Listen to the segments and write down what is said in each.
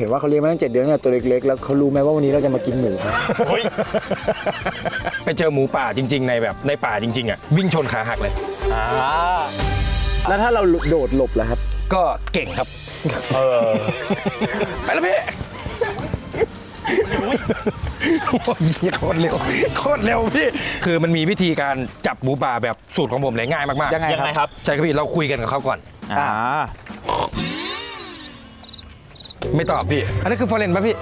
เห็นว่าเขาเลี้ยงมาตั้งเจ็ดเดือนเนี่ยตัวเล็กๆ แล้วเขารู้ไหมว่าวันนี้เราจะมากินหมูครับ เฮ้ยไปเจอหมูป่าจริง ๆ ในแบบในป่าจริง ๆ อะ วิ่งชนขาหักเลย อ่าแล้วถ้าเราโดดหลบล่ะครับ ก็เก่งครับ เออ ไปแล้วพี่โอ้ยโคตรเร็วโคตรเร็วพี่ คือมันมีวิธีการจับหมูป่าแบบสูตรของผมเลยง่ายมากๆยังไงยังไงครับ ใช่ครับพี่เราคุยกันกับเขาก่อน อ่า ไม่ตอบพี่ อันนี้คือฟอร์เรนป่ะพี่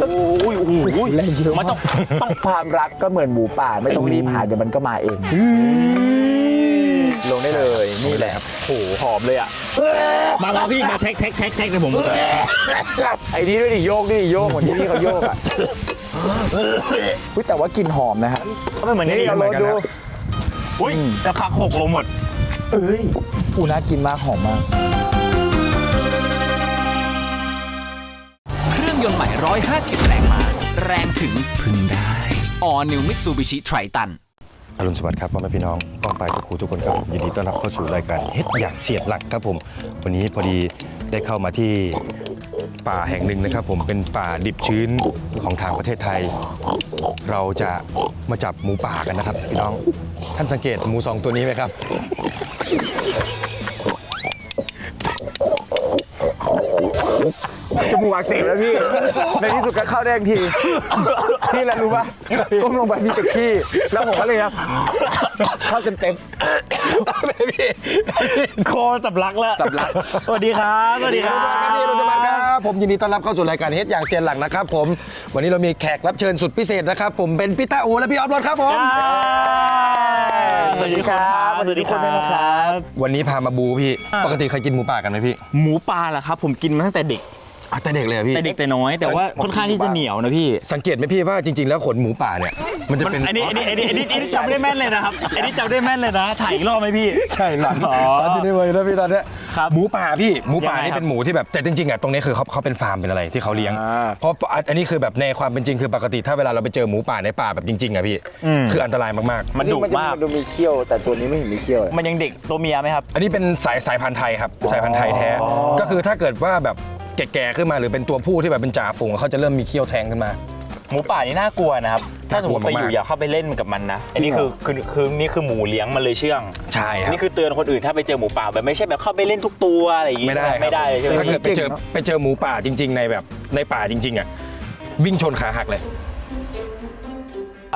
โอ้ยโอ้โหแรงเยอะมันต้องต้องความรักก็เหมือนหมูป่าไม่ต้องรีบหาเดี๋ยวมันก็มาเอง ลงได้เลยนี่แหละโอ้โหหอมเลยอะ มามาพี่มาแท็กแท็กแท็กแท็กเลยผมไอ้นี่ด้วยดิโยกดิโยกเหมือนที่นี่เขาโยกอะอุ๊ยแต่ว่ากลิ่นหอมนะครับไม่เหมือนนี่นี่เราเหมืลอดนกันดูครับอุ้ยแต่ผักหกลงหมดเอ้ยอูน่ากินมากหอมมาก 150 แรงม้าแรงถึงพึงได้ All New Mitsubishi Triton อรุณสวัสดิ์ครับพ่อแม่พี่น้องป้องไปทุกครูทุกคนครับผมยินดีต้อนรับเข้าสู่รายการเฮ็ดอย่างเสียดหลักครับผม วันนี้พอดีได้เข้ามาที่ป่าแห่งหนึ่งนะครับ ผมเป็นป่าดิบชื้นของทางประเทศไทย เราจะมาจับหมูป่ากันนะครับพี่น้องท่านสังเกตหมูสองตัวนี้ไหมครับ จมูกอักเสบแล้วพี่ ในที่สุดก็เข้าได้ทันที พี่แล้วรู้ป่ะก้มลงไปมีแต่ขี้แล้วผมก็เลยครับเข้าเต็มเต็มโคสับลักแล้วสำลักสวัสดีครับสวัสดีครับพี่อรุณสวัสดิ์ครับผมยินดีต้อนรับเข้าสู่รายการเฮ็ดอย่างเซียนหลักนะครับผมวันนี้เรามีแขกรับเชิญสุดพิเศษนะครับ ผมเป็นพี่ต้าอูและพี่ออฟรถครับผมสวัสดีครับสวัสดีทุกคนด้วยนะครับ วันนี้พามาบูพี่ ปกติเคยกินหมูป่ากันไหมพี่ หมูปลาเหรอครับ ผมกินมาตั้งแต่เด็ก อะแต่เด็กเลยอะพี่ แต่เด็กแต่น้อยแต่ว่าค่อนข้างที่จะเหนียวนะพี่สังเกตไหมพี่ว่าจริง ๆ แล้วขนหมูป่าเนี่ย มันจะเป็นอันนี้อันนี้อันนี้อันนี้อันนี้จำได้แม่นเลยนะครับอันนี้จำได้แม่นเลยนะถ่ายอีกรอบไหมพี่ ใช่หลังอ๋อ ตอนที่ได้ไว้แล้วพี่ตอนเนี้ยครับหมูป่าพี่หมูป่ายังไงนี่ครับเป็นหมูที่แบบแต่จริงๆอะตรงนี้คือเขาเขาเป็นฟาร์มเป็นอะไรที่เขาเลี้ยงเพราะอันนี้คือแบบในความเป็นจริงคือปกติถ้าเวลาเราไปเจอหมูป่าในป่าแบบจริงๆอะพี่คืออันตรายมากมันดุมันจะมากมันดูมีเขี้ยว แต่ตัวนี้ไม่เห็นมีเขี้ยวเลยมันยังเด็กตัวเมียไหมครับ ๆ อันนี้เป็นสายสายพันธุ์ไทยครับสายพันธุ์ไทยแท้ ก็คือถ้าเกิดว่าแบบ แก่ๆขึ้นมาหรือเป็นตัวผู้ที่แบบเป็นจ่าฝูงเขาจะเริ่มมีเขี้ยวแทงขึ้นมา หมูป่านี่น่ากลัวนะครับ ถ้าสมมติไปน่ากลัวอมากยู่อย่าเข้าไปเล่นกับมันนะ อันนี้คือคือคือนี่คือหมูเลี้ยงมันเลยเชื่อง ใช่ครับ นี่คือเตือนคนอื่นถ้าไปเจอหมูป่าแบบไม่ใช่แบบเข้าไปเล่นทุกตัวอะไรอย่างงี้ไม่ได้ครับไม่ได้เลยใช่ไหมถ้าเกิดไปเจอเก่งเนอะไปเจอหมูป่าจริง ๆ ในแบบในป่าจริง ๆอะวิ่งชนขาหักเลย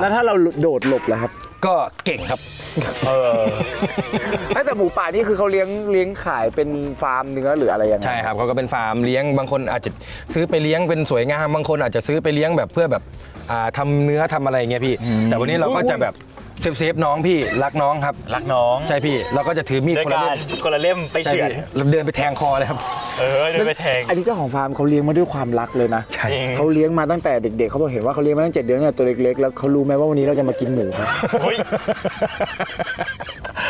แล้วถ้าเราโดดหลบล่ะครับ ก็เก่งครับ เออแต่หมูป่านี่คือเขาเลี้ยงเลี้ยงขายเป็นฟาร์มเนื้อหรืออะไรยังไง ใช่ครับเขาก็เป็นฟาร์มเลี้ยงบางคนอาจจะซื้อไปเลี้ยงเป็นสวยงามบางคนอาจจะซื้อไปเลี้ยงแบบเพื่อแบบอ่าทำเนื้อทำอะไรเงี้ยพี่ แต่วันนี้เราก็จะแบบ เซฟเซฟน้องพี่รักน้องครับรักน้องใช่พี่เราก็จะถือมีดด้วยคนละกาเล่รมคนละเล่มไปใช่เฉือนพี่เราเดินไปแทงคอเลยครับเออเดินไปแทง อันนี้เจ้าของฟาร์มเขาเลี้ยงมาด้วยความรักเลยนะใช่จริง เขาเลี้ยงมาตั้งแต่เด็กๆเขาบอกเห็นว่าเขาเลี้ยงมาตั้งเจ็ดเดือนเนี่ยตัวเล็กๆแล้วเขารู้ไหมว่าวันนี้เราจะมากินหมูครับ เฮ้ย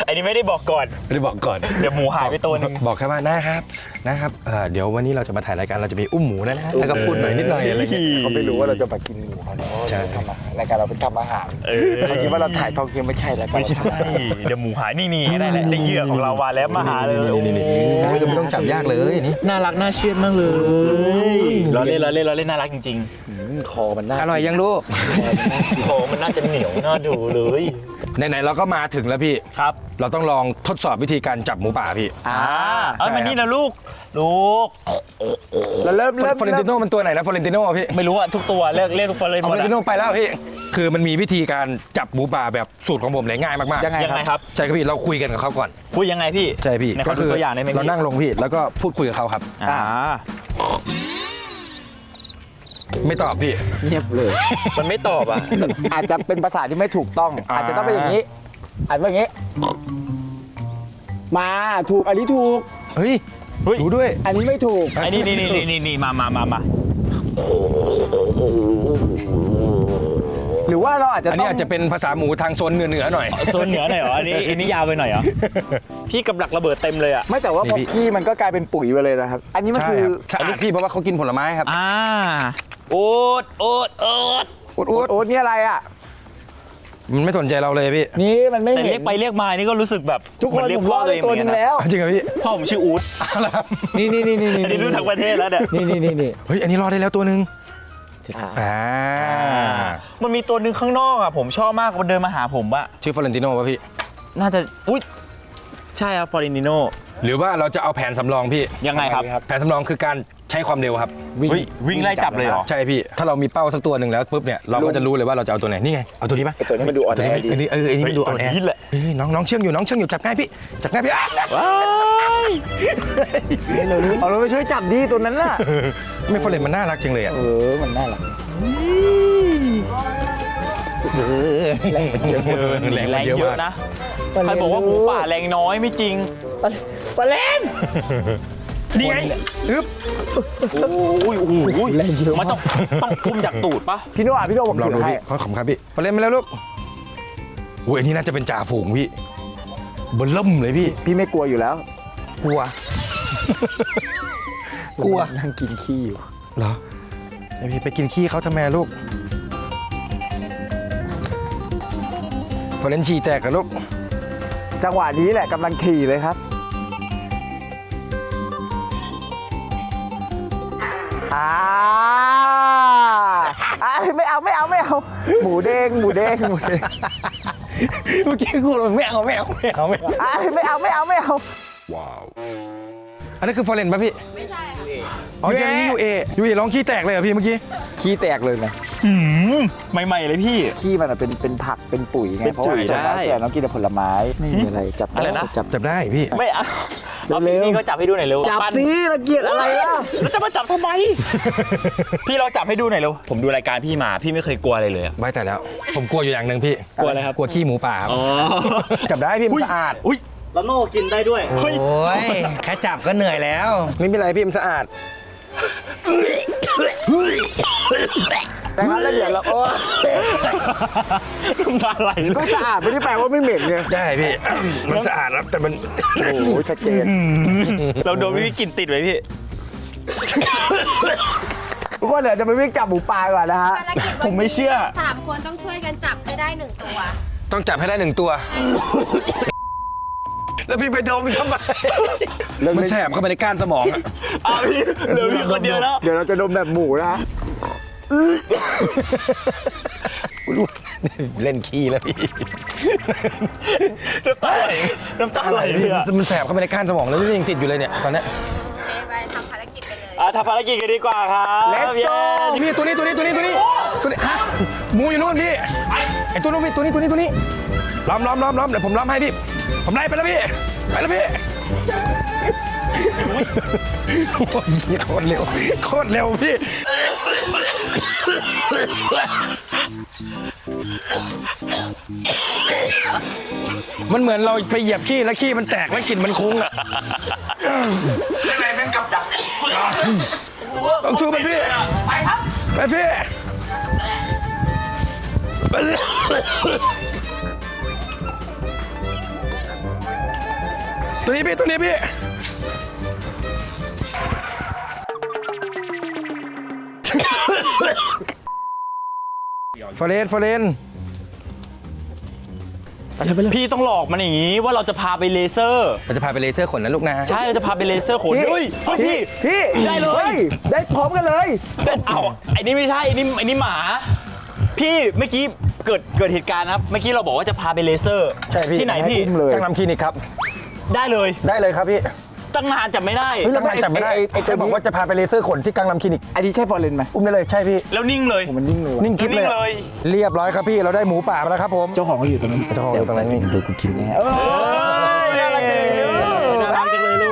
อันนี้ไม่ได้บอกก่อน ไม่ได้บอกก่อนเดี๋ยวหมูหายไปตัวหนึงบอกแค่ว่านะครับนะครับเอ่อเดี๋ยววันนี้เราจะมาถ่ายรายการเราจะมีอุ้มหมูนะนะแล้วก็พูดหน่อยนิดหน่อยอะไรเงี้ย เขาไม่รู้ว่าเราจะมากินหมูเขาเนาะใช่ทำอาหารรายการเราเป็นทำอาหารเออ เขาคิดว่าเราถ่ายทองจริงไม่ใช่แล้วไม่ใช่เดี๋ยวหมูหายนี่นี่ได้แหละได้เหยื่อของเรามาแล้วมาหาเลยนี่นี่นี่โอ้ยไม่ต้องจับยากเลยนี่น่ารักน่าเชื่อมากเลยเราเล่นเราเล่นเราเล่นน่ารักจริงอืมคอมันน่าอร่อยยังลูกๆโอ้มันน่าจะเหนียวน่าดูเลยไหนๆเราก็มาถึงแล้วพี่ครับ เราต้องลองทดสอบวิธีการจับหมูป่าพี่อ่าเอ้ยมานี่นะลูกลูกเราเริ่มเริ่มฟอเรนติโนมันตัวไหนนะฟอเรนติโนพี่ไม่รู้อะทุกตัวเลิกเรียกทุกคนเลยหฟมอดเรนอะติโนไปแล้วพี่ คือมันมีวิธีการจับหมูป่าแบบสูตรของผมเลยง่ายมากๆยังไงยังไงคครับรับ ใช่ครับพี่เราคุยกันกับเขาก่อนพูดยังไงพี่ใช่พี่ในขอดูตัวอย่างได้ไหมพี่เรานั่งลงพี่แล้วก็พูดคุยกับเขาครับ อ่า ไม่ตอบพี่ เงียบเลย มันไม่ตอบอะ อาจจะเป็นภาษาที่ไม่ถูกต้องอ่าอาจจะต้องเป็นอย่างนี้ อาจจะเป็นอย่างนี้ มาถูกอันนี้ถูกเฮ้ยเฮ้ยรู้ด้วย อันนี้ไม่ถูกไอ้นี่นี่นี่นี่นี่มามามามา หรือว่าเราอาจจะอันต้นี้องอาจจะเป็นภาษาหมูทางโซนเหนือเหนือๆหน่อย โซนเหนือหน่อยเหรออันนี้อันนี้ยาวไปหน่อยเหรอพี่กับหลักระเบิดเต็มเลยอะไม่แต่ว่าพอนี่พี่ขี้มันก็กลายเป็นปุ๋ยไปเลยนะครับ อันนี้มันใช่คือครับสะอาดพี่เพราะว่าเขากินผลไม้ครับอ่าโอ๊ตโอ๊ตโอ๊ตอุดโอ๊อุตดโอ๊ตนี่อะไรอะมันไม่สนใจเราเลยพี่ นี่มันไม่แต่เห็เรียนกไปเรียกมานี่ก็รู้สึกแบบทุกคนเหเรียผกมพ่รออดตัวได้เองตัวเหหมืนึอนงกันนะแล้วจริงเหรอพี่พ่อผมชื่ออู๊ดนี่นี่นี่นี่นี่อันนี้รู้ทั้งประเทศแล้วเนี่ยนี่นี่นี่นี่เฮ้ยอันนี้รอดได้แล้วตัวหนึ่ง อ่ามันมีตัวหนึ่งข้างนอกอะผมชอบมากมันเดินมาหาผมอะชื่อฟลอเรนติโน่ป่ะพี่ น่าจะอุ้ยใช่ครับฟอรินิโน หรือว่าเราจะเอาแผนสำรองพี่ยังไงครับ แผนสำรองคือการ ใช้ความเร็วครับเฮ้ยวิ่งไล่จับเลยเหรอ ใช่พี่ถ้าเรามีเป้าสักตัวหนึ่งแล้วปุ๊บเนี่ยเราก็จะรู้เลยว่าเราจะเอาตัวไหนนี่ไงเอาตัวนี้ปะตัวนี้มันดูอ่อนตัวแอนี้ดี อันนี้เอออันนี้มันดูอ่อนแอเฮ้ยตัวนี้แหละ เฮ้ยน้องน้องเชื่องอยู่น้องเชื่องอยู่จับง่ายพี่จับง่ายพี่อะว้ายเอาเราไปช่วยจับดีตัวนั้นล่ะ ไม่ฟอเรนมันน่ารักจังเลยอะเออ มันน่ารักแรงมันเยอะเออแรงแรมันงเยอะเยอะมากนะ ใครบอกว่าหมูป่าแรงน้อยไม่จริง ปลาเล่น นี่ไงอึ๊บโอ้ยโอ้โหแรงเยอะมันต้องต้องคุมจากตูดปะพี่โน่อะพี่โน่ผมลองถืดูอให้พี่ขอขอบคุณครับพี่ฟอเรนมาแล้วลูกอุ้ยอันนี้น่าจะเป็นจ่าฝูงพี่เบนเริ่มเลยพี่ พี่ไม่กลัวอยู่แล้ว กลัว กลัวนั่งกินขี้อยู่เหรอไอพี่ไปกินขี้เขาทำไมลูกฟอเรนฉี่แตกกับลูก จังหวะนี้แหละกำลังขี่เลยครับ อ่าอ่าไม่เอาไม่เอาไม่เอา หมูเด้งหมูเด้งหมูเด้งเมื่อกี้กูเลยไม่เอาไม่เอาไม่เอาไม่เอาอ่าไม่เอาไม่เอาไม่เอา อันนั้นคือฟอเรนป่ะพี่ ไม่ใช่ค่ะอ๋อยังนี้ยูเอยูเอร้องขี้แตกเลยเหรอพี่เมื่อกี้ ขี้แตกเลยนะหืมใหม่ๆเลยพี่ ขี้มันอะเป็นเป็นผักเป็นปุ๋ยไงเป็นเพราะปุ๋ว่ายส่วนมากได้ส่วนใหญ่น้องกินแต่ผลไม้ไม่มีอะไรจับอะไรนะ จับจับได้พี่ ไม่เอา เอาเร็วๆพี่ก็จับให้ดูหน่อยเร็วจับปั้นสิระเกียดอะไรล่ะแล้วจะมาจับทำไม พี่เราจับให้ดูหน่อยเร็ว ผมดูรายการพี่มา พี่ไม่เคยกลัวอะไรเลยอะไว้แต่แล้ว ผมกลัวอยู่อย่างหนึ่งพี่กลัวอะไรครับ กลัวขี้หมูป่าครับอ๋อจับได้พี่มันสะอาดอุ้ยแล้วโน่กินได้ด้วยเฮ้ยโอ้ยแค่จับก็เหนื่อยแล้ว ไม่เป็นไรพี่มันสะอาด แต่งั้นแล้วเดี๋ยวเราโอ้น้ำตาไหลก็สะอาดไม่ได้แปลว่าไม่เหม็นไงได้พี่ มันสะอาดนะแต่มัน โอ้โหชัดเจน เราโดนพี่กลินติดไว้พี่ ทุกคนเดี๋ยวจะไปวิ่งจับหมูป่าก่อนนะฮะ ภารกิจวันนี้ผมไม่เชื่อ สามคนต้องช่วยกันจับให้ได้หนึ่งตัว ต้องจับให้ได้หนึ่งตัว แล้วพี่ไปดมทำไมเรื่องมันเล่นแสบเข้าไปในก้านสมองอะอ้าวพี่เหลือพี่คนเดียวแล้ว เดี๋ยวเราจะดมแบบหมูนะเล่นขี้แล้วพี่น้ำตาไหลน้ำตาไหลพี่พี่อะมันแสบเข้าไปในก้านสมองแล้วยังติดอยู่เลยเนี่ยตอนเนี้ยไปไปทำภารกิจกันเลย อะทำภารกิจกันดีกว่าครับ Let's เย้ go พี่ตัวนี้ตัวนี้ตัวนี้ตัวนี้ตัวนี้ฮะหมูอยู่นู่นพี่ไอตัวนู้นพี่ตัวนี้ตัวนี้ตัวนี้ล้อมล้อมล้อมล้อมเดี๋ยวผมล้อมให้พี่ ผมไล่ไปแล้วพี่ ไปแล้วพี่โอ้ยโคตรเร็ว โคตรเร็วพี่ มันเหมือนเราไปเหยียบขี้แล้วขี้มันแตกแล้วกลิ่นมันคุ้งอะยังไงเป็นกับดักต้องชูมันพี่ ไปครับ ไปพี่ ตัวนี้พี่ตัวนี้พี่ ฟอเรนฟอเรนพี่ต้องหลอกมันอย่างนี้ว่าเราจะพาไปเลเซอร์ เราจะพาไปเลเซอร์ขนนะลูกนะ ใช่เราจะพาไปเลเซอร์ขนเฮ้ยเฮ้ยพี่ พี่ได้เลย ฮ้ได้พร้อมกันเลย แต่เอาไอ้นี่ไม่ใช่ไอ้นี่ไอ้นี่หมา พี่เมื่อกี้เกิดเกิดเหตุการณ์นะครับ เมื่อกี้เราบอกว่าจะพาไปเลเซอร์ ใช่พี่ที่ไหนพี่อุ้มเลยตั้งนำคลินิกครับ ได้เลย ได้เลยครับพี่ตั้งนานจับไม่ได้ เฮ้ยตั้งนานจับไม่ได้ไอ้ไอ้ไอ้ไอ้บอกว่าจะพาไปเลเซอร์ขนที่กังนำคลินิก อันนี้ใช่ฟอร์เรนไหมอุ้มได้เลยใช่พี่ แล้วนิ่งเลย ผมมันนิ่งเลยว่ะนิ่งคลิปนิ่เลยงเลย เรียบร้อยครับพี่เราได้หมูป่ามาแล้วครับผม เจ้าของก็อยู่ตรงนั้นเจ้าของอยู่ตรงนั้นนี่ดูกูกินแน่เออ น่ารักจังเลยน่ารักจังเลยลู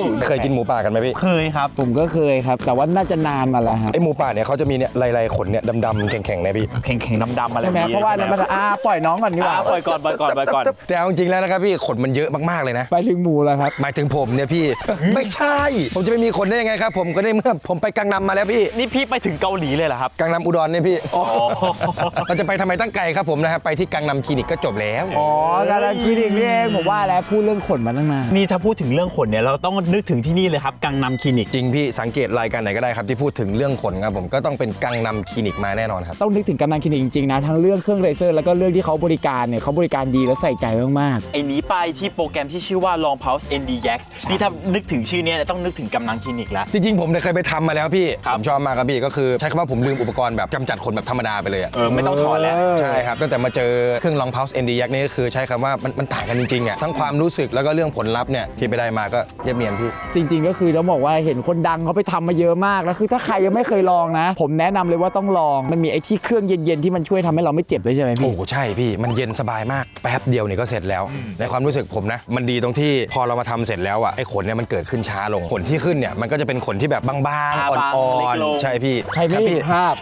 ก เคยกินหมูป่ากันไหมพี่เคยครับผมก็เคยครับ แต่ว่าน่าจะนานมาแล้วครับไอหมูป่าเนี่ยเขาจะมีเนี่ยลายๆขนเนี่ยดำๆแข็งๆนะพี่แข็งๆดำๆอะไรใช่ไหมแบบนี้เพราะว่านั้นมันจะอ่าปล่อยน้องก่อนดีกอะว่าปล่อยก่อนปล่อยก่อนปล่อยก่อน แต่เอาจริงๆแล้วนะครับพี่ขนมันเยอะมากๆเลยนะ ไปถึงหมูแล้วครับ หมายถึงผมเนี่ยพี่ ไม่ใช่ ผมจะไม่มีขนได้ยังไงครับ ผมก็ได้เมื่อผมไปกังนำมาแล้วพี่นี่พี่ไปถึงเกาหลีเลยเหรอครับกังนำอุดรเนี่ยพี่เราจะไปทำไมตั้งไกลครับผมนะครับไปที่กังนำคลินิกก็จบแล้วอ๋อการกินอีกนี่เองผมว่าแล้วพูดเรื่องขนมาตั้งนาน นี่ถ้าพูดถึงเรื่องขนเนี่ยเราต้องนึกถึงถึงที่นี่เลยครับกังนำคลินิก จริงพี่สังเกตรายการไหนก็ได้ครับที่พูดถึงเรื่องขนครับผมก็ต้องเป็นกังนำคลินิกมาแน่นอนครับต้องนึกถึงกำนันคลินิกจริงๆนะทั้งเรื่องเครื่องเลเซอร์แล้วก็เรื่องที่เขาบริการเนี่ยเขาบริการดีและใส่ใจมากไอ้หนี้ไปที่โปรแกรมที่ชื่อว่า Long Pulse NDX นี่ถ้านึกถึงชื่อเนี้ยต้องนึกถึงกำนังคลินิกแล้ว จริงๆผมเนี่ยเคยไปทำมาแล้วพี่ครับ ผมชอบมากครับพี่ก็คือใช้คำว่าผมลืมอุปกรณ์แบบกำจัดขนแบบธรรมดาไปเลยอะ เออ ไม่ต้องถอดแล้ว ใช่ครับตั้งแต่มาเจอเครื่อง Long Pulse ND Yak นี่ก็คือใช้คำว่ามันมันต่างกันจริงๆอะทั้งความรู้สึกแล้วก็เรื่องผลลัพธ์เนี่ยที่ไปได้มาก็เยี่ยมเยียนพี่ๆจริงๆก็คือต้องบอกว่าเห็นคนดังเขาไปทำมาเยอะมากแล้วคือถ้าใครยังไม่เคยลองนะ ผมแนะนำเลยว่าต้องลองมันมีไอ้ที่เครื่องเย็นๆที่มันช่วยทำให้เราไม่เจ็บด้วยใช่ไหมโอ้พี่โหใช่พี่มันเย็นสบายมากแป๊บเดียวนี่ก็เสร็จแล้ว ในความรู้สึกผมนะ มันดีตรงที่พอเรามาทำเสร็จแล้วอะไอ้ขนเนี่ยมันเกิดขึ้นช้าลงขนที่ขึ้นเนี่ยมันก็จะเป็นขนที่แบบบางอ่าๆอ่บางอเล็นกลงๆใช่พี่ใครไม่บเห็พี่นภาพ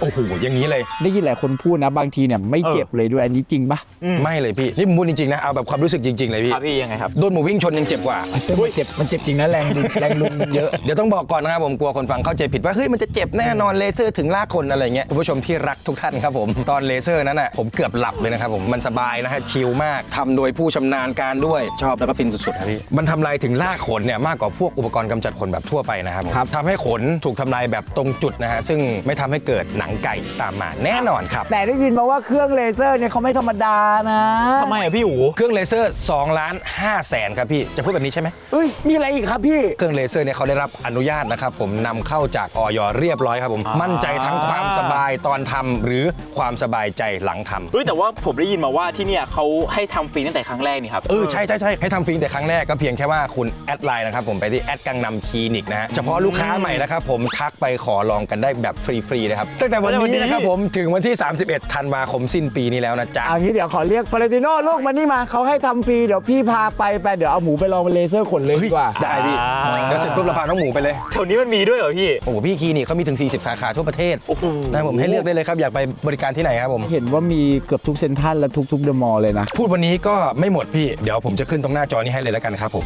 โอ้โหอย่างนี้เลยได้ยินหลายคนพูดนะ บางทีเนี่ยไม่เจ็บเลยด้วยอันนี้จริงปะไม่เลยพี่นี่ผมพูดจริงๆนะเอาแบบความรู้สึกจริงๆเลยพี่ครับพี่ยังไงครับโดนหมูวิ่งชนยังเจ็บกว่ามันเจ็บมันเจ็บจริงนะแรงดึงแรงลุงมันเยอะ เดี๋ยวต้องบอกก่อนนะครับผมกลัวคนฟังเข้าใจผิดว่าเฮ้ยมันจะเจ็บแน่นอนเลเซอร์ถึงลากคนอะไรเงี้ยคุณผู้ชมที่รักทุกท่านครับผมตอนเลเซอร์นั้นน่ะผมเกือบหลับเลยนะครับผมมันสบายนะฮะชิลมากทำโดยผู้ชำนาญการด้วยชอบแล้วก็ฟินสุดๆครับพี่มันทำลายถึงลากขนเนี่ยมากกว่าพวกอุปกรณ์กำจัดขนแบบทั่วไปนะครับผมครับ ทำให้ขนถูกทำลายแบบตรงจุดนะฮะซึ่งไม่ทำให้เกิดหนังไก่ตามมาแน่นอนครับ แต่ได้ยินมาว่าเครื่องเลเซอร์เนี่ยเขาไม่ธรรมดานะ ทำไมอะพี่อู๋เครื่องเลเซอร์2ล้าน5แสนครับพี่ จะพูดแบบนี้ใช่ไหมเอ้ยมีอะไรอีกครับพี่ เครื่องเลเซอร์เนี่ยเขาได้รับอนุญาตนะครับผมนำเข้าจากออยเรียบร้อยครับผมอ่ามั่มั่นใจทั้งความสบายตอนทำหรือความสบายใจหลังทำเฮ้ยแต่ว่าผมได้ยินมาว่าที่เนี่ยเขาให้ทำฟรีตั้งแต่ครั้งแรกนี่ครับ เออใช่ใช่ใช่ให้ทำฟรีแต่ครั้งแรกก็เพียงแค่ว่าคุณแอดไลน์นะครับผมไปที่แอดกังนำคลินิกนะฮะเฉพาะลูกค้าใหม่นะครับผมทักไปขอลองกันได้แบบฟรีๆนะครับตั้งแต่วันวันนี้ นี้นะครับผมถึงวันที่ 31ธันวาคมสิ้นปีนี้แล้วนะจ๊ะ เอางี้เดี๋ยวขอเรียกฟาเรติโน่ลูกมานี่มาเขาให้ทำฟรีเดี๋ยวพี่พาไปไปเดี๋ยวเอาหมูไปลองเลเซอร์ขนเลยดีกว่าได้พี่อ่าแล้วเสร็จปุ๊บเราพาน้องหมูไปเลย แถวนี้มันมีด้วยเหรอพี่ โอ้โหพี่คลินิกเขามีถึง 40 สาขาทั่วประเทศโอ้โหนะผมให้เลือกได้เลยครับ อยากไปบริการที่ไหนครับผม เห็นว่ามีเกือบทุกเซ็นทรัลและทุกๆเดอะมอลล์เลยนะ พูดวันนี้ก็ไม่หมดพี่ เดี๋ยวผมจะขึ้นตรงหน้าจอนี้ให้เลยแล้วกันครับผม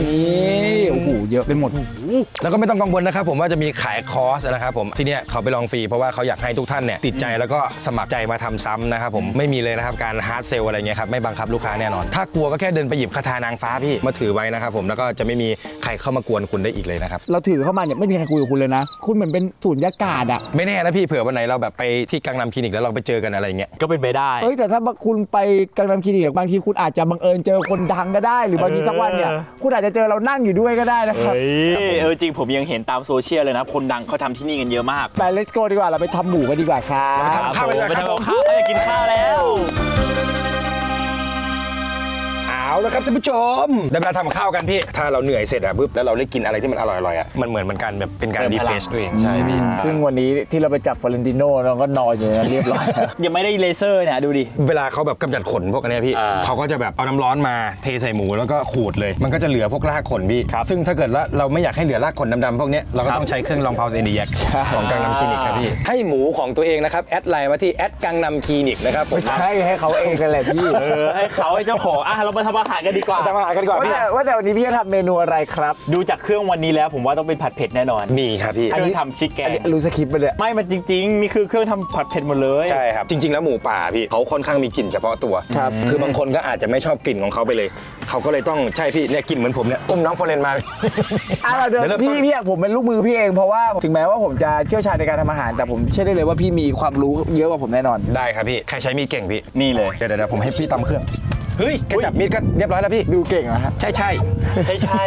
นี่ โอ้โหเยอะเป็นหมด แล้วก็ไม่ต้องกังวลนะครับผมว่าจะมีขายคอร์สนะครับผมที่เนี่ยเขาไปลองฟรีเพราะว่าเขาอยากให้ทุกท่านเนี่ยติดใจแล้วก็สมัครใจมาทำซ้ำนะครับผมไม่มีเลยนะครับการฮาร์ดเซลอะไรเงี้ยครับไม่บังคับลูกค้าแน่นอน ถ้ากลัวก็แค่เดินไปหยิบคาถานางฟ้าพี่มาถือไว้นะครับผมแล้วก็จะไม่มีใครเข้ามากวนคุณได้อีกเลยนะครับ เราถือเข้ามาเนี่ยไม่มีใครคุยกับคุณเลยนะ คุณเหมือนเป็นศูนยากาศอะไม่แน่นะพี่เผื่อวันไหนเราแบบไปที่กังนำคลินิกแล้วเราไปเจอกันอะไรเงี้ย ก็เป็นไปได้เฮ้ยแต่ถ้าคุณไปกังนำคลินิกบางทีคุณอาจจะบังเอิญเจอคนดังก็ได้ หรือบางทีสักวันเนี่ย เออ คุณอาจจะเจอเรานั่งอยู่ด้วยก็ได้นะครับ เฮ้ยเออจริงผมยังเห็นตามโซเชียลเลยนะ คนดังเขาทำที่นี่กันเยอะมากไป let's go ดีกว่าเราไปทำหมูกันดีกว่าครับ ทำข้าวไปเลยไปครับทำผมข้าวไปกินข้าวแล้ว เอาละครับท่านผู้ชมได้เวลาทำข้าวกันพี่ ถ้าเราเหนื่อยเสร็จอะปุ๊บแล้วเราได้กินอะไรที่มันอร่อยๆอะมันเหมือนเป็นการแบบเป็นการเติมรีพลัเฟงชตัวเองใช่พี่ซึ่งวันนี้ที่เราไปจับฟลอเรนติโน่เราก็นอนอยู่ในนั้นเรียบร้อยแล้ว ยังไม่ได้เลเซอร์เนี่ยดูดิ เวลาเขาแบบกำจัดขนพวกอันเนี้ยพี่อ่าเขาก็จะแบบเอาน้ำร้อนมาเทใส่หมูแล้วก็ขูดเลย มันก็จะเหลือพวกรากขนพี่ครับซึ่งถ้าเกิดว่าเราไม่อยากให้เหลือรากขนดำๆพวกเนี้ยเราก็ต้องใช้เครื่องลองเพาส์เอเดียกของกังนำคลินิกครับพี่ให้หมูของตัวเองนะครับแอดไลน์มาที่แอดกังนำคลินิกนะครับผมไม่ใช่ให้เขาเองกันแหละพี่เออให้เขาให้เจ้าของอะเรามาทำอาหารกันดีกว่าทำอาหารกันดีกว่าว่าพี่ แต่ว่าแต่วันนี้พี่จะทำเมนูอะไรครับดูจากเครื่องวันนี้แล้วผมว่าต้องเป็นผัดเผ็ดแน่นอนมีครับพี่ เครื่องทำชิคแกอันงนี้รู้สคริปต์ไปเลย ไม่มันจริง ๆ นี่คือเครื่องทำผัดเผ็ดหมดเลยใช่ครับ จริง ๆ แล้วหมูป่าพี่เขาค่อนข้างมีกลิ่นเฉพาะตัวครับ คือบางคนก็อาจจะไม่ชอบกลิ่นของเขาไปเลย เขาก็เลยต้องใช่พี่เนี่ยกลิ่นเหมือนผมเนี่ยอุ้มน้องฟอเรนมา อะเดี๋ยวเดี๋ยวเริ่มต้น พี่พี่อยากผมเป็นลูกมือพี่เองเพราะว่าถึงแม้ว่าผมจะเชี่ยวชาญในการทำอาหาร แต่ผมเชื่อได้เลยว่าพี่มีความรู้เยอะกว่าผมแน่นอน ได้ครับพี่ ใครใช้มีดเก่งพี่ นี่เลย เดี๋ยวเดี๋ยวผมให้พี่ตำเครื่องเฮ้ยแกจับมีดก็เรียบร้อยแล้วพี่ ดูเก่งนะฮะใช่ใช่ใช่ใช่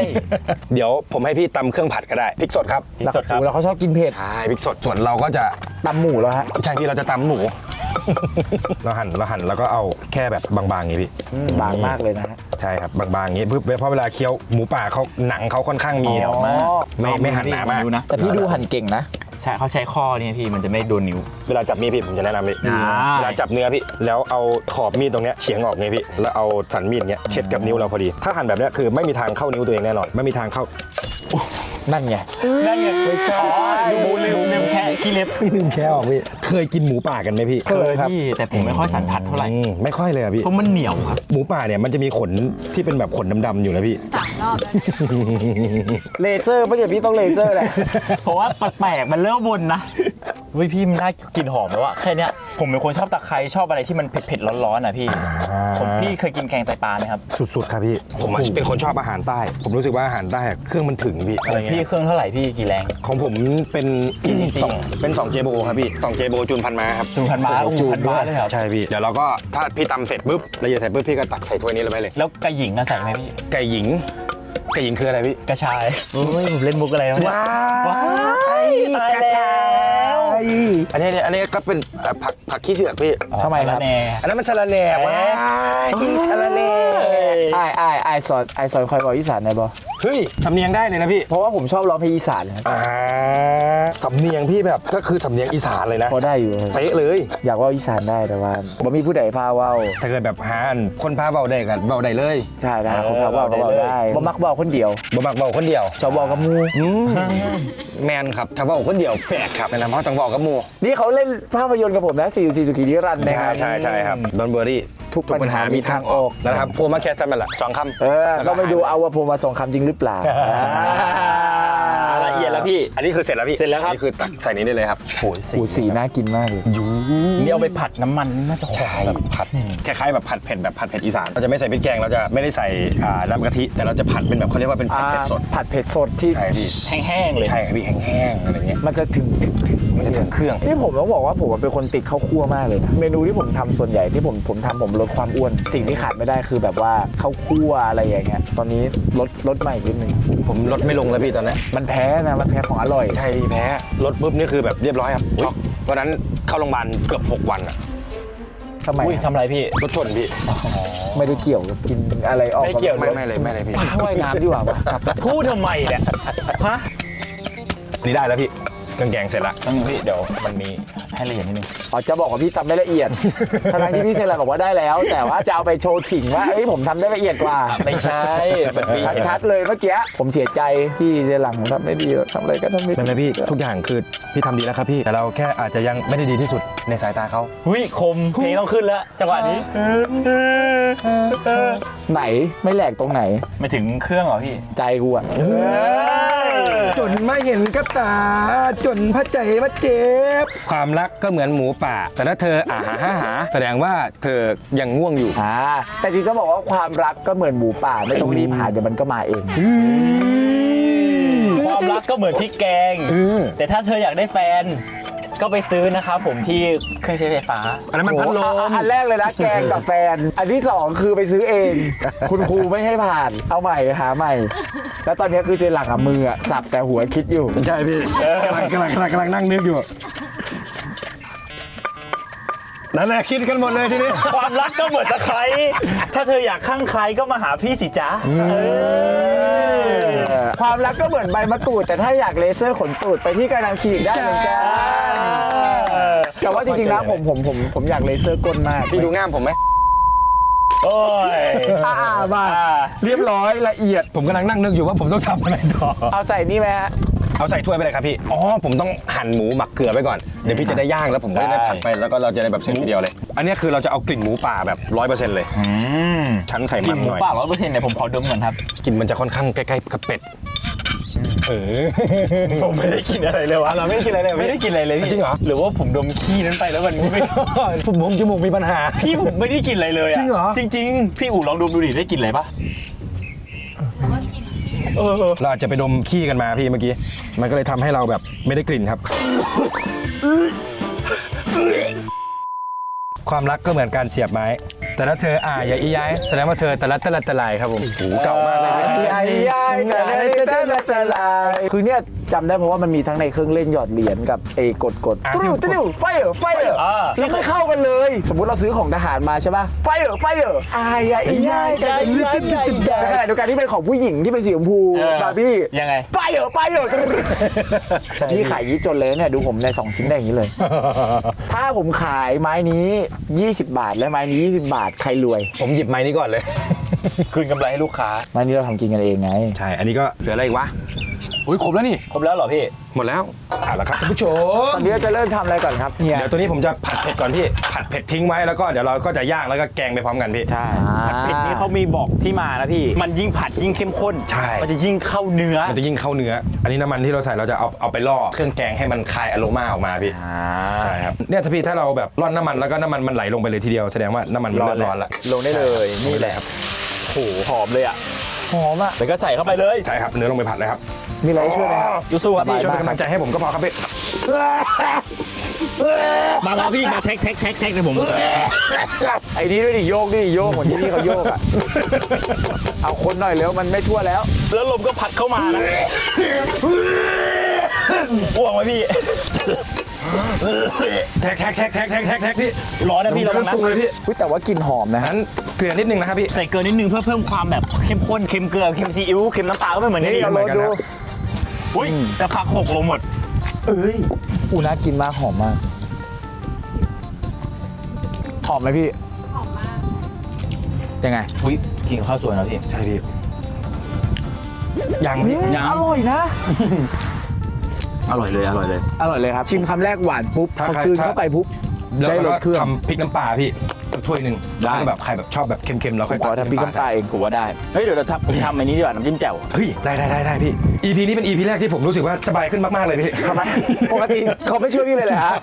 เดี๋ยวผมให้พี่ตำเครื่องผัดก็ได้พริกสดครับพริกสดครับโอ้โหแล้วเขาชอบกินเผ็ดใช่พริกสดส่วนเราก็จะตำหมูแล้วฮะใช่พี่เราจะตำหมูเราหั่นเราหั่นแล้วก็เอาแค่แบบบางๆอย่างนี้พี่บางมากเลยนะฮะใช่ครับบางๆอย่างนี้เพื่อเพราะเวลาเคี้ยวหมูป่าเขาหนังเขาค่อนข้างมีเหนียวมากไม่ไม่หั่นหนามากดูนะแต่พี่ดูหั่นเก่งนะใช่เขาใช้ข้อเนี่ยพี่มันจะไม่โดนนิ้ว เวลาจับมีดพี่ผมจะแนะนำพี่ได้ เวลาจับเนื้อพี่แล้วเอาขอบมีดตรงเนี้ยเฉียงออกไงพี่แล้วเอาสันมีดเนี้ยเช็ดกับนิ้วเราพอดี ถ้าหั่นแบบเนี้ยคือไม่มีทางเข้านิ้วตัวเองแน่นอนไม่มีทางเข้า นั่นไงนั่นไงไม่ใช่ดูลืมลืมแค่ขี้เล็บพี่ลืมแค่ออกพี่เคยกินหมูป่ากันไหมพี่เคยครับพี่แต่ผมไม่ค่อยสันทัดเท่าไหร่อืมไม่ค่อยเลยอะพี่ เพราะมันเหนียวครับ หมูป่าเนี่ยมันจะมีขนที่เป็นแบบขนดำๆอยู่นะพี่ เลเซอร์ไม่เดี๋ยวพี่ต้องเลเซอร์แหละ เพราะว่าแปลกๆมันเริ่มบนนะเฮ้ยพี่มันน่ากินหอมแล้วอะแค่เนี้ยผมเป็นคนชอบตะไคร้ชอบอะไรที่มันเผ็ดๆร้อนๆอะพี่ผมพี่เคยกินแกงไตปลาไหมครับสุดๆครับพี่ ผมอะเป็นคนชอบอาหารใต้ ผมรู้สึกว่าอาหารใต้อะเครื่องมันถึงพี่อะไรพี่เงี้ยเครื่องเท่าไหร่พี่กี่แรง ของผมเป็น สองเป็น2เจโบครับพี่2เจโบจูนพันม้าครับจูนพันม้าโอ้โหจูนพันม้าเลยครับใช่พี่เดี๋ยวเราก็ถ้าพี่ตำเสร็จปุ๊บละเอียดเสร็จปุ๊บพี่ก็ตักใส่ถ้วยนี้เลยไปเลย แล้วกระหญิงอะใส่ไหมพี่ไก่หญิง ไก่หญิงคืออะไรพี่ กระชายโอ้ยผมเล่นมุกอะไรวะเนี่ยว้ายตายแล้วอันนี้อันนี้ก็เป็นเอ่อผักผักขี้เสือกพี่ทำไมครับสาแหน่อันนั้นมันสะระแหน่ว้ายสะระแหน่ไอ้ไอ้ไอ้สอนไอ้สอนคอยบอกอีสานได้บ่ เฮ้ยสำเนียงได้เลยนะพี่ เพราะว่าผมชอบร้องเพลงอีสานครับอ่าสำเนียงพี่แบบก็คือสำเนียงอีสานเลยนะพอได้อยู่ครับเป๊ะเลย อยากว่าอีสานได้แต่ว่าบ่มีผู้ใดพาเว้าถ้าเกิดแบบหาอันคนพาเบาได้กันเบาได้เลยใช่นะคนพาเว้าก็เว้าได้บ่มักเว้าคนเดียวบ่มักเบาคนเดียวชอบเว้ากับหมูอืมแมนครับถ้าเบาคนเดียวแปลกครับนะเพราะต้องบอกกับหมูนี่เขาเล่นภาพยนตร์กับผมนะสี่สี่สุขีนิรันดร์นะครับใช่ใช่ครับดอนเบอรี่ ทุกปัญหามีทางออกนะครับโพมาแคสซันมันละสองคำเออก็ไปดูเอาว่าผมมาส่งคำจริงหรือเปล่าละเอียดแล้วพี่ อันนี้คือเสร็จแล้วพี่เสร็จแล้วครับอันนี้คือตักใส่นี้ได้เลยครับโอ้ยหูสีน่ากินมากเลยนี่เอาไปผัดน้ำมันน่าจะหอมใช่แบบผัดคล้ายๆแบบผัดเผ็ดแบบผัดเผ็ดอีสานเราจะไม่ใส่พริกแกงเราจะไม่ได้ใส่อ่าน้ำกะทิแต่เราจะผัดเป็นแบบเขาเรียกว่าเป็นผัดเผ็ดสดผัดเผ็ดสดที่ใช่พี่แห้งๆเลยใช่ครับพี่แห้งๆอะไรเงี้ยมันจะถึงถึงถึงมัน จะถึงเครื่องนี่ผมต้องบอกว่าผมเป็นคนติดข้าวคั่วมากเลยนะเมนูที่ผมทำส่วนใหญ่ที่ผมผมทำผมลดความอ้วนสิ่งที่ขาดไม่ได้คือแบบว่าข้าวคั่วอะไรอย่างเงี้ยตอนนี้ลดลดใหม่นิดนึงผมลดไม่ลงแล้วพี่ตอนนี้มันแพ้นะมันแพ้ของอร่อยใช่พี่แพ้ลดปุ๊บนี่คือแบบเรียบร้อยครับช็อกวันนั้นเข้าโรงพยาบาลเกือบ6วันอะทำไมอุ้ยทำอะไรพี่รถชนพี่ไม่ได้เกี่ยวกับกินอะไรออกไม่เกี่ยวไม่ไม่เลยไม่เลยพี่ว่ายน้ำดีกว่าปะกลับพูดทำไมเนี่ยฮะอันนี้ได้แล้วพี่ เครื่องแกงเสร็จละต้องพี่เดี๋ยวมันมีให้ละเอียดนิดนึงอ๋อจะบอกว่าพี่ทำได้ละเอียดทั้งที่พี่เซนบอกว่าได้แล้ว แต่ว่าจะเอาไปโชว์ขิงว่าเอ้ยผมทำได้ละเอียดกว่า ไม่ใช่มันมีชัดๆเลยเมื่อกี้ผมเสียใจที่เซนหลังผมทำไม่ดีทำอะไรก็ทำไม่ไม่เป็นไรพี่ทุกอย่างคือพี่ทำดีแล้วครับพี่แต่เราแค่อาจจะยังไม่ได้ดีที่สุดในสายตาเขาหุ้ยคมเพลงต้องขึ้นแล้วจังหวะนี้ ไหนไม่แหลกตรงไหน ไม่ถึงเครื่องเหรอพี่ ใจกูอะจนไม่เห็นกับตาจนพระใจมาเจ็บ ความรักก็เหมือนหมูป่า แต่ถ้าเธออาหาหาหาแสดงว่าเธอยังง่วงอยู่ อ่าแต่จริงๆต้องบอกว่าความรักก็เหมือนหมูป่าไม่ต้องรีบหาเดี๋ยวมันก็มาเอง ความรักก็เหมือนพริกแกง แต่ถ้าเธออยากได้แฟน ก็ไปซื้อนะครับผมที่เครื่องใช้ไฟฟ้า อันนั้นมันพัดลโอ้มอะอันแรกเลยนะแกงกับแฟน อันที่สองคือไปซื้อเอง คุณครูไม่ให้ผ่าน เอาใหม่หาใหม่ แล้วตอนนี้คือเจนหลังอะมืออะสับแต่หัวคิดอยู่ ใช่พี่กำลังกำลังกำลังกำลังนั่งนึกอยู่ นั่นแหละคิดกันหมดเลยทีนี้ ความรักก็เหมือนตะไคร้ถ้าเธออยากข้างใครก็มาหาพี่สิจ๊ะเออความรักก็เหมือนใบมะกรูด แต่ถ้าอยากเลเซอร์ขนตูดไปที่กานังคลินิกได้เหมือนกันแต่ว่าจริงๆนะผมผมผมผมอยากเลเซอร์ก้นมากพี่ดูง่ามผมไหมโอ้ยอ่ามาเรียบร้อยละเอียด ผมกำลังนั่งนึกอยู่ว่าผมต้องทำอะไรต่อ เอาใส่นี่ไหมฮะ เอาใส่ถ้วยไปเลยครับพี่อ๋อผมต้องหั่นหมูหมักเกลือไปก่อนเดี๋ยวพี่จะได้ย่างแล้วผมก็จะได้ผัดไปแล้วก็เราจะได้แบบเส้นทีเดียวเลย อันนี้คือเราจะเอากลิ่นหมูป่าแบบร้อยเปอร์เซ็นต์เลยอืมชั้นไขกิมันนหมูหน่อยป่าร้อยเปอร์เซ็นต์เนี่ยผมขอดมก่อนครับกลิ่นมันจะค่อนข้างใกล้ๆกับเป็ดเออผมไม่ได้กินอะไรเลยวะเราไม่ได้กินอะไรเลยไม่ได้กินอะไรเลยพี่จริงเหรอหรือว่าผมดมขี้นั้นไปแล้วมันไม่ผมผมจมูกมีปัญหาพี่ผมไม่ได้กินอะไรเลยอะจริงเหรอจริง ๆ พี่อู๋ลองดมดูดิได้กลินอะไรปะก็กินที่ เออ เราอาจจะไปดมขี้กันมาพี่เมื่อกี้ มันก็เลยทำให้เราแบบไม่ได้กลิ่นครับ ความรักก็เหมือนการเสียบไม้ แต่ถ้าเธออ่าอย่าอีย้ายแสดงว่าเธอแต่ละแต่ละแต่ลายครับผมโอ้โหเก่ามากเลยนะใหญ่ใหญ่แต่แต่ละแต่ละคือเนี่ย จำได้เพราะว่ามันมีทั้งในเครื่องเล่นหยอดเหรียญกับเอกดกดตุ้วตุ้วไฟเออไฟเอออ่าแล้วไม่เข้ากันเลย สมมติเราซื้อของทหารมาใช่ป่ะไฟเออไฟเอออายอะอีย่ายกันแต่ขณะเดียวกันที่เป็นของผู้หญิงที่เป็นสีชมพูเออบาร์บี้ยังไง ไฟเออไฟเออพี่ขายยี่จนเลยเนี่ยดูผมใน2ชิ้นได้อย่างนี้เลย ถ้าผมขายไม้นี้ 20 บาทและไม้นี้ 20 บาทใครรวย ผมหยิบไม้นี้ก่อนเลย คืนกำไรให้ลูกค้าไม้นี้เราทำกินกันเองไง ใช่ อันนี้ก็เหลืออะไรอีกวะอุ้ยครบแล้วนี่ ครบแล้วเหรอพี่หมดแล้วเอาละครับท่านผู้ชตอนมนี้เราจะเริ่มทำอะไรก่อนครับเฮียเดี๋ยวตัวนี้ผมจะผัดเผ็ดก่อนพี่ผัดเผ็ดทิ้งไว้แล้วก็เดี๋ยวเราก็จะย่างแล้วก็แกงไปพร้อมกันพี่ ใช่ผัดเผ็ดนี้เขามีบอกที่มานะพี่ มันยิ่งผัดยิ่งเข้มข้น ใช่ มันจะยิ่งเข้าเนื้อ มันจะยิ่งเข้าเนื้อ อันนี้น้ำมันที่เราใส่เราจะเอาเอาไปล่อเครื่องแกงให้มันคายอโรมาออกมาพี่ใช่ครับเนี่ยถ้าพี่ถ้าเราแบบร่อนน้ำมันแล้วก็น้ำมันมันไหลลงไปเลยทีเดียวแสดงว่าน้ำมันมันเริ่มร้อนละลงได้เลยนี่แหละโอ้โหหอมเลยอะหอมอะแล้วก็ใส่เข้าไปเลยใช่ครับเนื้อลงไปผัดเลยครับ มีอะไรให้ช่วยไหมครับ ยูสู้ครับพี่พี่ช่วยเป็นกำลังใจให้ผมก็พอครับพี่มามาพี่มาเทคเทคเทคเทคในผมไอ้นี่ด้วยดิโยกด้วยดิโยกเหมือนที่นี่เขาโยกอะ เอาคนหน่อยเร็วมันไม่ทั่วแล้ว แล้วลมก็พัดเข้ามานะอ้วงไหมพี่แท็กแท็กแท็กแท็กแท็กแท็กแท็กพี่ร้อนนะพี่ระวังนะปรุงเลยพี่อุ๊ยแต่ว่ากลิ่นหอมนะฮะงั้นเกลือนิดนึงนะครับพี่ ใส่เกลือนิดนึงเพื่อเพิ่มความแบบเข้มข้นเค็มเกลือเค็มซีอิ๊วเค็มน้ำปลาก็ไม่เหมือนนี่นี่เราเหมืลอดนกันดูครับ อุ้ยแต่ผักหกลงหมด เอ้ยอูน่ากินมากหอมมาก หอมไหมพี่ หอมมาก ยังไง อุ้ยกินข้าวสวยนะพี่ ใช่พี่ ยังพี่ยังอร่อยนะ อร่อยเลย อร่อยเลย อร่อยเลยครับ ชิมคำแรกหวานปุ๊บพอกลืนเข้าไปปุ๊บ แล้วได้รก็สเครื่องทำพริกน้ำปลาพี่ สักถ้วยหนึ่งได้ แล้วก็แบบใครแบบชอบแบบเค็มๆเราผค่อยมขอทำพริกน้ำปลาเองกูว่าได้ เฮ้ยเดี๋ยวเราทำผมทำอันนี้ดีกว่าน้ำจิ้มแจ่วเฮ้ยได้ได้ได้ได้พี่ EP นี้เป็น EP แรกที่ผมรู้สึกว่าสบายขึ้นมากๆเลยพี่ ทำไมปกติเขาไม่ช่วยพี่เลยเหรอฮะ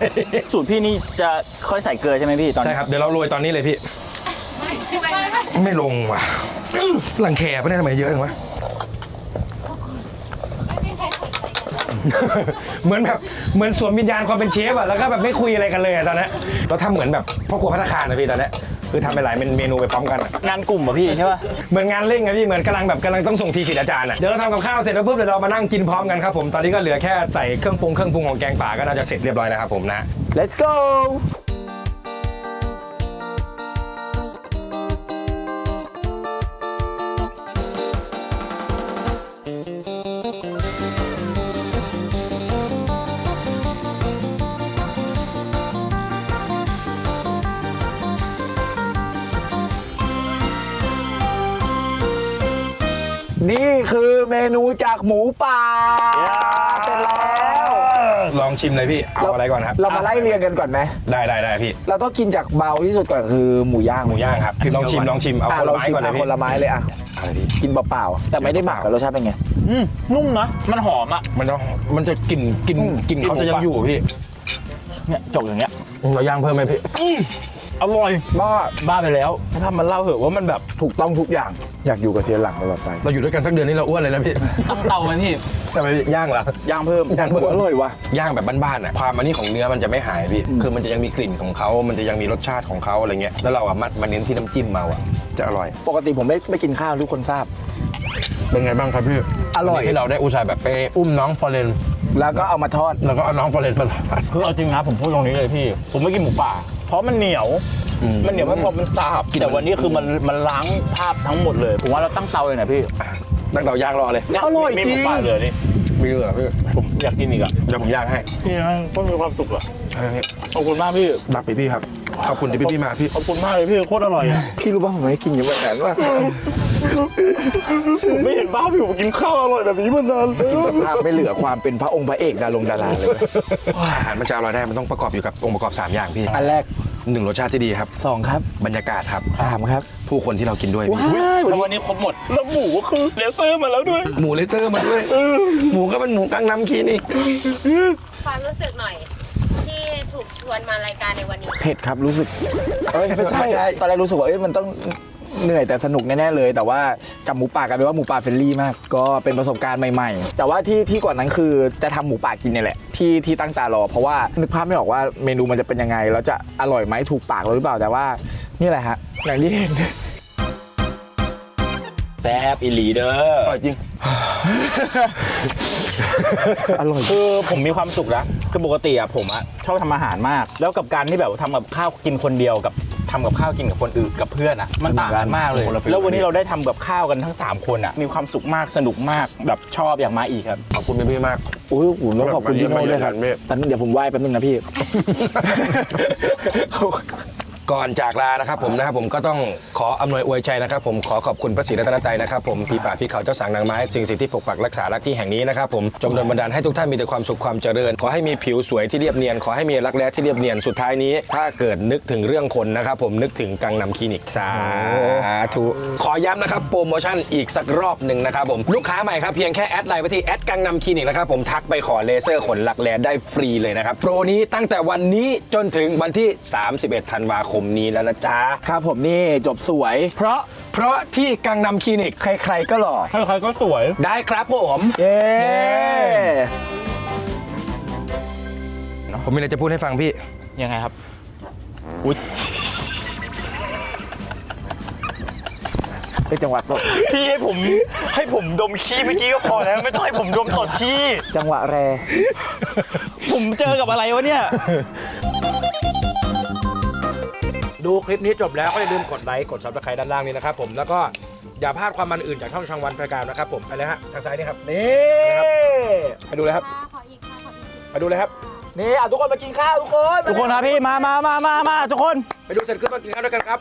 สูตรพี่นี่จะค่อยใส่เกลือใช่ไหมพี่ตอนใช่ครับเดี๋ยวเราโรยตอนนี้เลยพี่ ไม่ไม่ไม่ไม่ลงว่ะหลังแคร์ปะเนี่ยทำไมเยอะจังวะ ไม่มีใครสนใจกัน เลยเหมือนแบบเหมือนสวมวิญญาณความเป็นเชฟอะแล้วก็แบบไม่คุยอะไรกันเลยอะตอนนี้เราทำเหมือนแบบพ่อครัวพัตตาคารนะพี่ตอนนี้คือทำไปหลายเมนูไปพร้อมกันอะ งานกลุ่มป่ะพี่ใช่ป่ะ เหมือนงานเร่งอะพี่เหมือนกำลังแบบกำลังต้องส่งทีสิทธิ์อาจารย์อะเดี๋ยวเราทำกับข้าวเสร็จแล้วปุ๊บเดี๋ยวเรามานั่งกินพร้อมกันครับผมตอนนี้ก็เหลือแค่ใส่เครื่องปรุงเครื่องปรุงของแกงป่าก็น่าจะเสร็จเรียบร้อยแล้วครับผมนะ let's go คือเมนูจากหมูป่าเสร็จแล้ว ลองชิมเลยพี่ เอาอะไรก่อนครับ เรามาไล่เรียงกันก่อนไหม ได้ได้ได้พี่ เราต้องกินจากเบาที่สุดก่อนคือหมูย่างหมูย่างครับ ลองชิมลองชิม เอาอะคนเราละไม้ชิมก่อนเลยอะพี่คนละไม้เลยอะอะไรพี่กินเปล่าๆแต่ไม่ได้หมักแต่รสชาติเป็นไงอืมนุ่มนะ มันหอมอะ มันจะมันจะกลิ่นกลิ่นกลิ่นเขาจะยังอยู่พี่ เนี่ยจกอย่างเงี้ยเราย่างเพิ่มไหมพี่ อร่อยบ้าบ้าไปแล้วถ้ามันเล่าเหอะว่ามันแบบถูกต้องทุกอย่างอยากอยู่กับเซียนหลังตลอดไปเราอยู่ด้วยกันสักเดือนนี้เราอ้วนเลยนะพี่ ต้องเตาไหมพี่ ทำไมพี่ย่างเหรอย่างเพิ่มย่างโอ้เพิ่โหมอร่อยว่ะ ย่างแบบบ้านๆอะความอันนี้ของเนื้อมันจะไม่หายพี่ คือมันจะยังมีกลิ่นของเขา มันจะยังมีรสชาติของเขาอะไรเงี้ย แล้วเราอะมัดมาเน้นที่น้ำจิ้มมาอะ จะอร่อย ปกติผมไม่ไม่กินข้าวทุกคนทราบ เป็นไงบ้างครับพี่อร่อย วันนี้ที่เราได้อุตส่าห์แบบไปอุ้มน้องฟอเรนแล้วก็เอามาทอด แล้วก็เอาน้องฟอเรนมาผัดคือเอาจริงนะผมพูดตรงนี้เลยพี่ ผมไม่กินหมูป่าเพ ราะมันเหนียวอืมมันเหนียวไม่พอมันสาบแต่วันนี้คือมันมันล้างภาพทั้งหมดเลย ผมว่าเราตั้งเตาเลยนะพี่ตั้งเตาย่างรอเลยเนี่อร่อยไม่จริหงมูป่าเลยนี่มีเหรอพี่ผมอยากกินอีกอะเดี๋ยวผมย่างให้พี่นั่นต้องมีความสุขอะใช่พี่ขอบคุณมากพี่รักพี่พี่ครับ ขอบคุณที่พี่พี่มาพี่ ขอบคุณมากเลยพี่โคตรอร่อยอะพี่รู้ป่ะผมไม่ได้กินเยอะแบบนั้นว่ะผมไม่เห็นบ้าพี่ผมกินข้าวอร่อยแบบนี้มานานแล้ว สภาพไม่เหลือความเป็นพระองค์พระเอกดารงดาราเลย อาหารมันจะอร่อยได้มันต้องประกอบอยู่กับองค์ประกอบ 3 อย่างพี่อันแรกหนึ่งรสชาติที่ดีครับสองครับบรรยากาศครับสามครับ ผู้คนที่เรากินด้วยพี่แล้ววันนี้ครบหมด แล้วหมูก็คือเลเซอร์มาแล้วด้วย หมูเลเตอร์มาด้วยหมูก็เป็นหมูกังน้ำคีนี่ ความรู้สึกหน่อยที่ ถูกชวนมารายการในวันนี้ เผ็ดครับรู้สึก เอ้ยไม่ใช่ ตอนแรกรู้สึกว่าเอ้ยมันต้องเหนื่อยแต่สนุกแน่ๆเลย แต่ว่ากับหมูป่ากลายเป็นว่าหมูป่าเฟรนลี่มาก ก็เป็นประสบการณ์ใหม่ๆ แต่ว่าที่ที่กว่านั้นคือจะทำหมูป่ากินเนี่ยแหละ ที่ที่ตั้งตารอ เพราะว่านึกภาพไม่ออกว่าเมนูมันจะเป็นยังไง แล้วจะอร่อยไหมถูกปากเราหรือเปล่าแต่ว่านี่แหละฮะอย่างที่เห็นแซบอีหลีเด้ออร่อยจริง อร่อย คือผมมีความสุขนะคือปกติอะผมอะชอบทำอาหารมาก แล้วกับการที่แบบทำกับข้าวกินคนเดียวกับทำกับข้าวกินกับคนอื่นกับเพื่อนอะมันต่างกันมากเลย คนละฟีล แล้ววันนี้เราได้ทำกับข้าวกันทั้ง 3 คนอะมีความสุขมากสนุกมากแบบชอบอยากมาอีกครับ ขอบคุณพี่พี่มากอุ้ยผมต้องขอบคุณพี่โน้ตด้วยครับมาเยี่ยม แป๊บนึงเดี๋ยวผมไหว้แป๊บนึงนะพี่ ก่อนจากลานะครับผมนะครับผมก็ต้องขออำนวยอวยชัยนะครับ ผมขอขอบคุณพระศรีรัตนตรัยนะครับผมพี่ป่าพี่เขาเจ้าสางนางไม้สิ่งศักดิ์สิทธิ์ที่ปกปักรักษาลักที่แห่งนี้นะครับผมจงดลบันดาลให้ทุกท่านมีแต่ความสุขความเจริญ ขอให้มีผิวสวยที่เรียบเนียนขอให้มีรักแร้ที่เรียบเนียนสุดท้ายนี้ ถ้าเกิดนึกถึงเรื่องคนนะครับผมนึกถึงกังนำคลินิกสาธุขอย้ำนะครับโปรโมชั่นอีกสักรอบหนึ่งนะครับผมลูกค้าใหม่ครับเพียงแค่แอดไลน์ไปที่แอดกังนำคลินิกนะครับผมทักไปขอเลเซอร์ขนรักแร้ได้ฟรีเลยนะครับโปรนี้ตั้งแต่วันนี้จนถึงวันที่ 31ธันวาคมนี้แล้วนะจ๊ะ ครับผมนี่จบสวย เพราะเพราะที่กังนำคลินิกใครๆก็หล่อ ใครๆก็สวย ได้ครับผมเย้ผมมีอะไรจะพูดให้ฟังพี่ ยังไงครับเป็นจังหวะตดพี่ให้ผมให้ผมดมขี้เมื่อกี้ก็พอแล้ว ไม่ต้องให้ผมดมตดขี้จังหวะแร ผมเจอกับอะไรวะเนี่ย ดูคลิปนี้จบแล้วก็อย่าลืมกดไลค์กดซับสไครต์ด้านล่างนี้นะครับผมแล้วก็อย่าพลาดความมันอื่นจากช่องช่างวันประการนะครับผมไปเลยฮะทางซ้ายนี่ครับนี่ไปดูเลยครับ ขออีกค่ะขออีกไปดูเลยครับนี่เอาทุกคนมากินข้าวทุกคนทุกคนนะพี่มามามามามาทุกคน ไปดูเสร็จขึ้นมากินข้าวด้วยกันครับ